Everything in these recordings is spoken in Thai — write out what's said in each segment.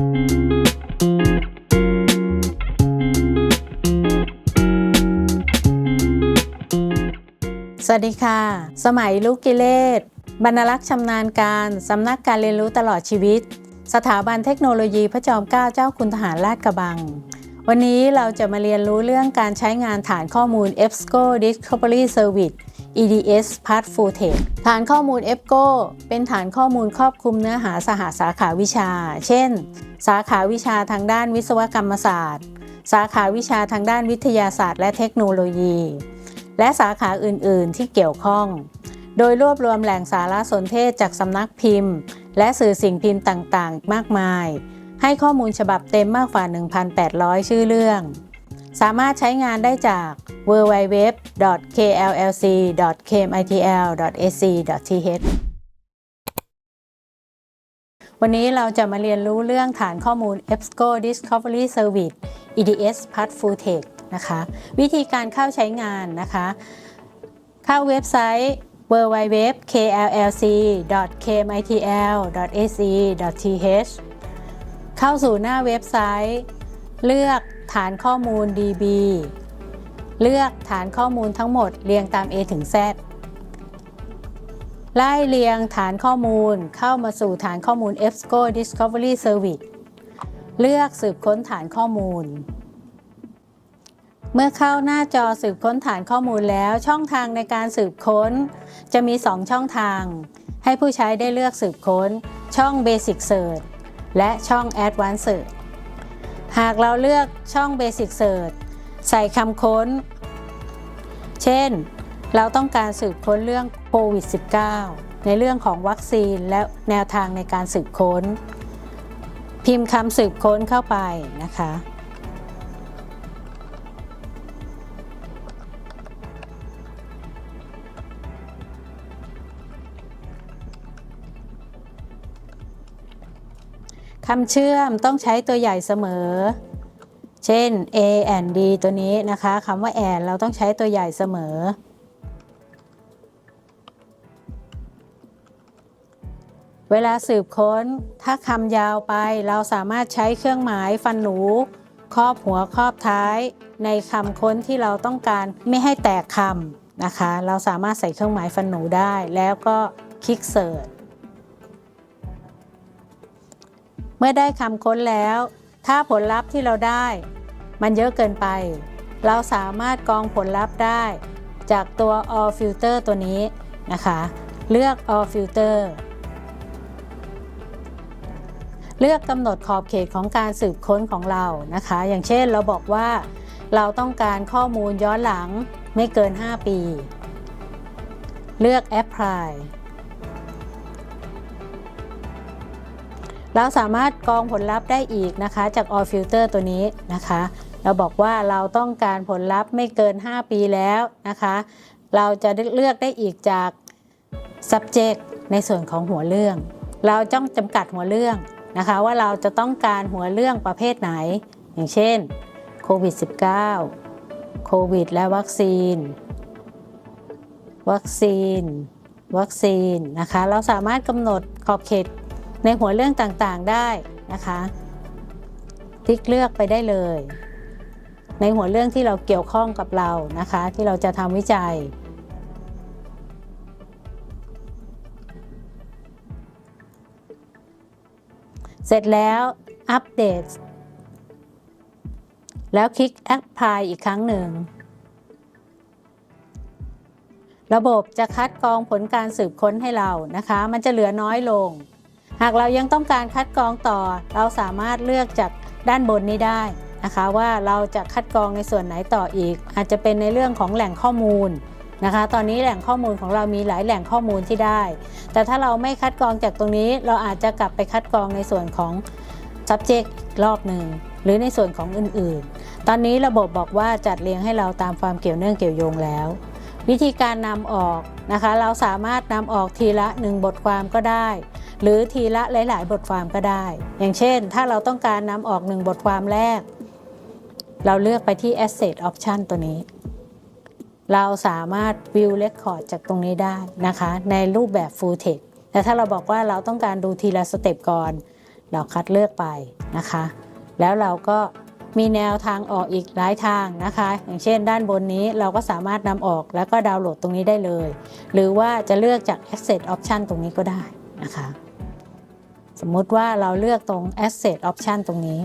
สวัสดีค่ะ สมัยลูกกิเลสบรรลักษ์ชำนาญการ สำนักการเรียนรู้ตลอดชีวิต สถาบันเทคโนโลยีพระจอมเกล้าเจ้าคุณทหารลาดกระบัง วันนี้เราจะมาเรียนรู้เรื่องการใช้งานฐานข้อมูล EBSCO Discovery Service EDS Part Full Text ฐานข้อมูล EBCO เป็นฐานข้อมูลครอบคลุมเนื้อหาสหาสาขาวิชา เช่น สาขาวิชาทางด้านวิศวกรรมศาสตร์ สาขาวิชาทางด้านวิทยาศาสตร์และเทคโนโลยี และสาขาอื่น ๆ ที่เกี่ยวข้อง โดยรวบรวมแหล่งสารสนเทศจากสำนักพิมพ์ และสื่อสิ่งพิมพ์ต่าง ๆ มากมาย ให้ข้อมูลฉบับเต็มมากกว่า 1,800 ชื่อเรื่อง สามารถใช้งานได้จาก www.kllc.kmitl.ac.th วันนี้เราจะมาเรียนรู้เรื่องฐานข้อมูล EBSCO Discovery Service EDS Part Full Text นะคะ วิธีการเข้าใช้งานนะคะ เข้าเว็บไซต์ www.klc.kmitl.ac.th เข้าสู่หน้าเว็บไซต์ เลือกฐานข้อมูล DB เลือกฐานข้อมูลทั้งหมดเรียงตาม A ถึง Z ไล่เรียงฐานข้อมูลเข้ามาสู่ฐานข้อมูล EBSCO Discovery Service เลือกสืบค้นฐานข้อมูล เมื่อเข้าหน้าจอสืบค้นฐานข้อมูลแล้วช่องทางในการสืบค้น จะมี 2 ช่องทาง ให้ผู้ใช้ได้เลือกสืบค้น ช่อง Basic Search และช่อง Advanced Search หากเราเลือกช่อง Basic Search ใส่คำค้น เช่น เราต้องการสืบค้นเรื่องโควิด -19 ในเรื่องของวัคซีนและแนวทางในการสืบค้น พิมพ์คำสืบค้นเข้าไปนะคะ คำเชื่อมต้องใช้ตัวใหญ่เสมอ เช่น A and D ตัวนี้นะคะคำว่า and เราต้องใช้ตัวใหญ่เสมอ เวลาสืบค้นถ้าคำยาวไปเราสามารถใช้เครื่องหมายฟันหนู ครอบหัวครอบท้าย ในคำค้นที่เราต้องการไม่ให้แตกคำนะคะ เราสามารถใส่เครื่องหมายฟันหนูได้ แล้วก็คลิกเสิร์ช เมื่อได้คำค้นแล้ว ถ้าผลลัพธ์ที่เราได้ มันเยอะเกินไป เราสามารถกรองผลลัพธ์ได้ จากตัว all filter ตัวนี้นะคะ เลือก all filter เลือกกำหนดขอบเขตของการสืบค้นของเรานะคะ อย่างเช่นเราบอกว่าเราต้องการข้อมูลย้อนหลังไม่เกิน 5 ปี เลือก apply เราสามารถกรองผลลัพธ์ได้อีกนะคะ จาก all filter ตัวนี้นะคะ เราบอกว่าเราต้องการผลลัพธ์ไม่เกิน 5 ปีแล้วนะคะ เราจะเลือกได้อีกจาก subject ในส่วนของหัวเรื่อง เราต้องจำกัดหัวเรื่องนะคะ ว่าเราจะต้องการหัวเรื่องประเภทไหน อย่างเช่นโควิด -19 โควิด และวัคซีน วัคซีน วัคซีนนะคะ เราสามารถกำหนดขอบเขต ในหัวเรื่องต่างๆได้นะคะ ติ๊กเลือกไปได้เลย ในหัวเรื่องที่เราเกี่ยวข้องกับเรานะคะ ที่เราจะทำวิจัย เสร็จแล้วอัปเดต แล้วคลิก Apply อีกครั้งหนึ่งระบบจะคัดกรองผลการสืบค้นให้เรานะคะ มันจะเหลือน้อยลง หากเรายังต้องการคัดกรองต่อ เราสามารถเลือกจากด้านบนนี้ได้นะคะว่าเราจะคัดกรองในส่วนไหนต่ออีก อาจจะเป็นในเรื่องของแหล่งข้อมูลนะคะ ตอนนี้แหล่งข้อมูลของเรามีหลายแหล่งข้อมูลที่ได้ แต่ถ้าเราไม่คัดกรองจากตรงนี้ เราอาจจะกลับไปคัดกรองในส่วนของ subject อีกรอบหนึ่งหรือในส่วนของอื่นๆ ตอนนี้ระบบบอกว่าจัดเรียงให้เราตามความเกี่ยวเนื่องเกี่ยวโยงแล้ว วิธีการนำออกนะคะ เราสามารถนำออกทีละ 1 บทความก็ได้ หรือทีละหลาย ๆ บทความก็ได้ อย่างเช่น ถ้าเราต้องการนำออก1บทความแรก เราเลือกไปที่ Asset Option ตัวนี้ เราสามารถ View Record จากตรงนี้ได้นะคะ ในรูปแบบ Full Text แต่ถ้าเราบอกว่าเราต้องการดูทีละสเต็ปก่อน เราคัดเลือกไปนะคะ แล้วเราก็มีแนวทางออกอีกหลายทางนะคะ อย่างเช่นด้านบนนี้เราก็สามารถนำออกแล้วก็ดาวน์โหลดตรงนี้ได้เลย หรือว่าจะเลือกจาก Asset Option ตรงนี้ก็ได้นะคะ สมมุติว่าเราเลือกตรง Asset Option ตรงนี้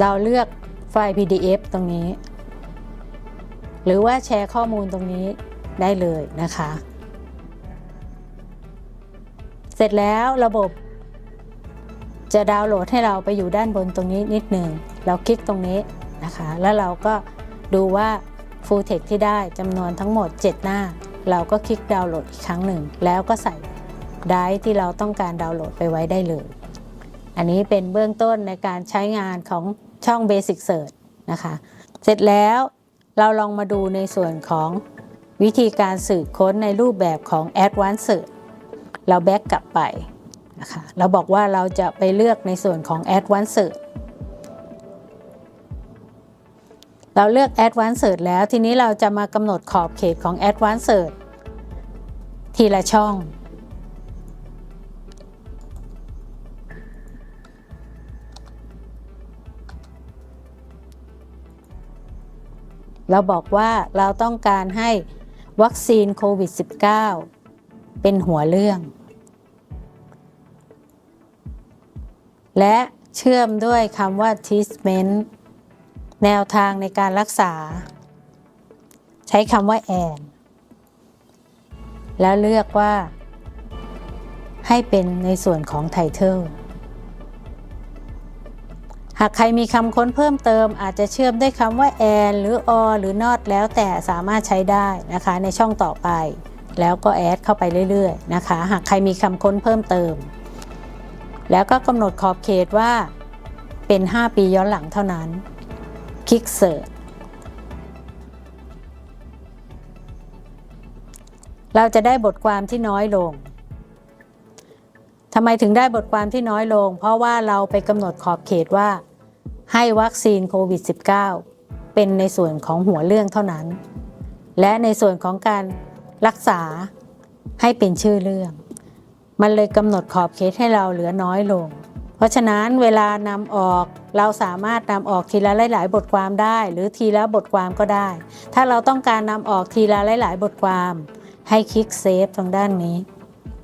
เราเลือกไฟล์ PDF ตรงนี้ หรือว่าแชร์ข้อมูลตรงนี้ได้เลยนะคะ เสร็จแล้วระบบ จะดาวน์โหลดให้เราไปอยู่ด้านบนตรงนี้นิดหนึ่ง เราคลิกตรงนี้นะคะ แล้วเราก็ดูว่า Full Text ที่ได้จำนวนทั้งหมด 7 หน้า เราก็คลิกดาวน์โหลดอีกครั้งหนึ่ง แล้วก็ใส่ไดร์ที่เราต้องการดาวน์โหลดไปไว้ได้เลย อันนี้เป็นเบื้องต้นในการใช้งานของช่อง Basic Search นะคะ เสร็จแล้วเราลองมาดูในส่วนของวิธีการสืบค้นในรูปแบบของ Advanced Search เราแบ็กกลับไปนะคะ เราบอกว่าเราจะไปเลือกในส่วนของ Advanced Search เราเลือก Advanced Search แล้วทีนี้เราจะมากำหนดขอบเขตของ Advanced Search ทีละช่อง เราบอกว่าเราต้องการให้วัคซีนโควิด -19 เป็นหัวเรื่อง และเชื่อมด้วยคำว่า treatment แนวทางในการรักษา ใช้คำว่าแอน แล้วเลือกว่า ให้เป็นในส่วนของไทเทลหากใครมีคำค้นเพิ่มเติม อาจจะเชื่อมด้วยคำว่าแอนหรืออหรือนอตแล้วแต่สามารถใช้ได้นะคะในช่องต่อไป แล้วก็แอดเข้าไปเรื่อยๆนะคะ หากใครมีคำค้นเพิ่มเติม แล้วก็กำหนดขอบเขตว่าเป็น 5 ปีย้อนหลังเท่านั้น ลิกเสิร์ชเราจะได้บทความที่น้อยลงทำไมถึงได้บทความที่น้อยลง เพราะว่าเราไปกำหนดขอบเขตว่า ให้วัคซีนโควิด -19 เป็นในส่วนของหัวเรื่องเท่านั้น และในส่วนของการรักษาให้เป็นชื่อเรื่อง มันเลยกำหนดขอบเขตให้เราเหลือน้อยลง ราะฉะนั้นเวลานำออกเราสามารถนำออกทีละหลาย ๆ บทความได้ หรือทีละบทความก็ได้ ถ้าเราต้องการนำออกทีละหลาย ๆ บทความ ให้คลิกเซฟตรงด้านนี้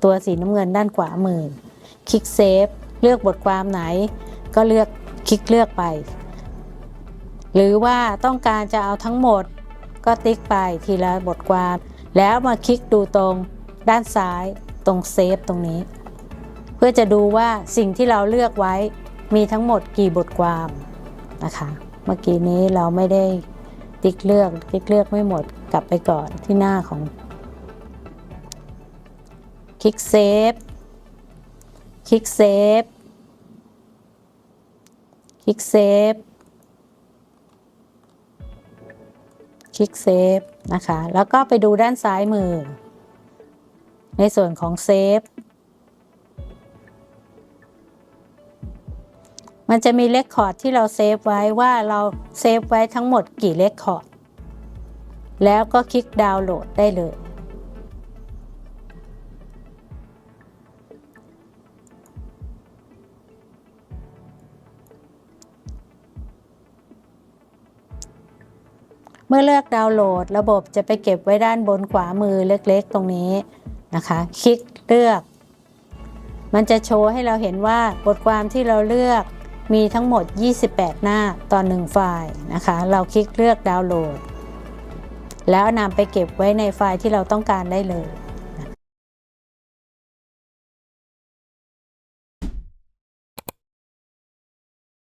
ตัวสีน้ำเงินด้านขวามือ คลิกเซฟเลือกบทความไหน ก็เลือกคลิกเลือกไป หรือว่าต้องการจะเอาทั้งหมด ก็ติ๊กไปทีละบทความ แล้วมาคลิกดูตรงด้านซ้ายตรงเซฟตรงนี้ เพื่อจะดูว่าสิ่งที่เราเลือกไว้มีทั้งหมดกี่บทความนะคะ เมื่อกี้นี้เราไม่ได้ติ๊กเลือกติ๊กเลือกไม่หมดกลับไปก่อนที่หน้าของคลิกเซฟคลิกเซฟคลิกเซฟคลิกเซฟนะคะ แล้วก็ไปดูด้านซ้ายมือ ในส่วนของเซฟ มันจะมีเลคคอร์ดที่เราเซฟไว้ว่าเราเซฟไว้ทั้งหมดกี่เลคคอร์ด แล้วก็คลิกดาวน์โหลดได้เลย เมื่อเลือกดาวน์โหลด ระบบจะไปเก็บไว้ด้านบนขวามือเล็กๆ ตรงนี้นะคะ คลิกเลือก มันจะโชว์ให้เราเห็นว่าบทความที่เราเลือก มีทั้งหมด 28 หน้าต่อ1ไฟล์นะคะ เราคลิกเลือกดาวน์โหลด แล้วนำไปเก็บไว้ในไฟล์ที่เราต้องการได้เลย